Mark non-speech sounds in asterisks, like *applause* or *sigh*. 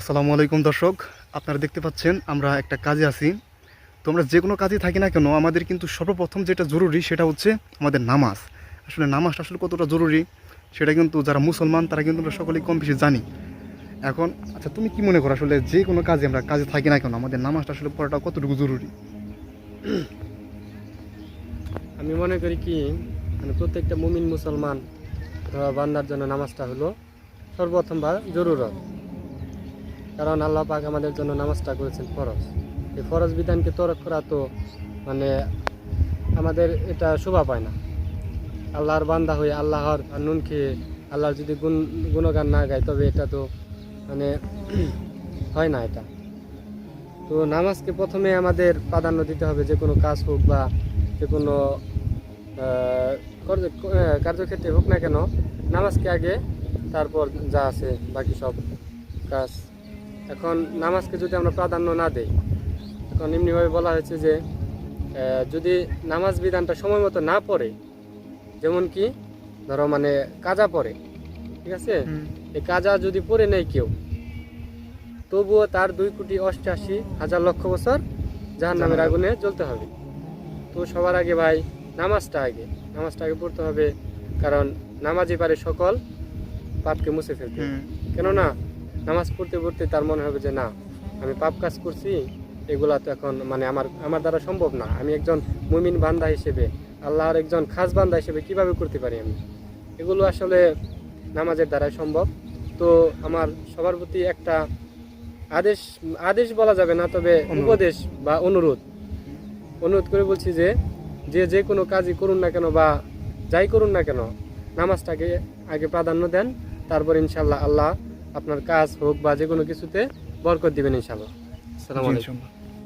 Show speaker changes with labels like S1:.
S1: আসসালামু আলাইকুম দর্শক, আপনারা দেখতে পাচ্ছেন আমরা একটা কাজে আছি। তো আমরা যে কোনো কাজে থাকি না কেন, আমাদের কিন্তু সর্বপ্রথম যেটা জরুরি সেটা হচ্ছে আমাদের নামাজ। আসলে নামাজটা আসলে কতটা জরুরি, সেটা কিন্তু যারা মুসলমান তারা কিন্তু আমরা সকলেই কম বেশি জানি। এখন আচ্ছা তুমি কি মনে করো আসলে যে কোনো কাজে আমরা কাজে থাকি না কেন, আমাদের নামাজটা আসলে পড়াটা কতটুকু জরুরি?
S2: আমি মনে করি কি মানে প্রত্যেকটা মুমিন মুসলমান বান্দার জন্য নামাজটা হলো সর্বপ্রথম বা জরুরত। কারণ আল্লাহ পাক আমাদের জন্য নামাজটা করেছেন ফরজ। এই ফরজ বিধানকে তরক করা তো মানে আমাদের এটা শোভা পায় না। আল্লাহর বান্দা হয়ে আল্লাহর নুন খেয়ে আল্লাহর যদি গুণ, গুণগান না গায়, তবে এটা তো মানে *clears throat* হয় না এটা। তো নামাজকে প্রথমে আমাদের প্রাধান্য দিতে হবে যে কোনো কাজ হোক বা যে কোনো কার্যক্ষেত্রে হোক না কেন, নামাজকে আগে, তারপর যা আছে বাকি সব কাজ এখন নামাজকে যদি আমরা প্রাধান্য না দেই এখন এমনিভাবে বলা হয়েছে যে যদি নামাজ বিধানটা সময় মতো না পড়ে যেমন কি ধরো মানে কাজা পড়ে ঠিক আছে? এই কাজা যদি পড়ে নেয় কেউ তবুও তার দুই কোটি অষ্টাশি হাজার লক্ষ বছর জাহান নামের আগুনে জ্বলতে হবে। তো সবার আগে ভাই নামাজটা আগে নামাজটা আগে পড়তে হবে কারণ নামাজই পারে সকল পাপকে মুছে ফেলতে। কেননা নামাজ পড়তে পড়তে তার মনে হবে যে না আমি পাপ কাজ করছি এগুলা তো এখন মানে আমার আমার দ্বারা সম্ভব না। আমি একজন মুমিন বান্দা হিসেবে আল্লাহর একজন খাস বান্দা হিসেবে কীভাবে করতে পারি আমি? এগুলো আসলে নামাজের দ্বারাই সম্ভব। তো আমার সবার প্রতি একটা আদেশ আদেশ বলা যাবে না তবে উপদেশ বা অনুরোধ। অনুরোধ করে বলছি যে যে যে কোনো কাজই করুন না কেন বা যাই করুন না কেন নামাজটাকে আগে প্রাধান্য দেন তারপর ইনশাল্লাহ আল্লাহ আপনার কাজ হোক বা যে কোনো কিছুতে বরকত দিবেন ইনশাল্লাহ আসসালামু আলাইকুম।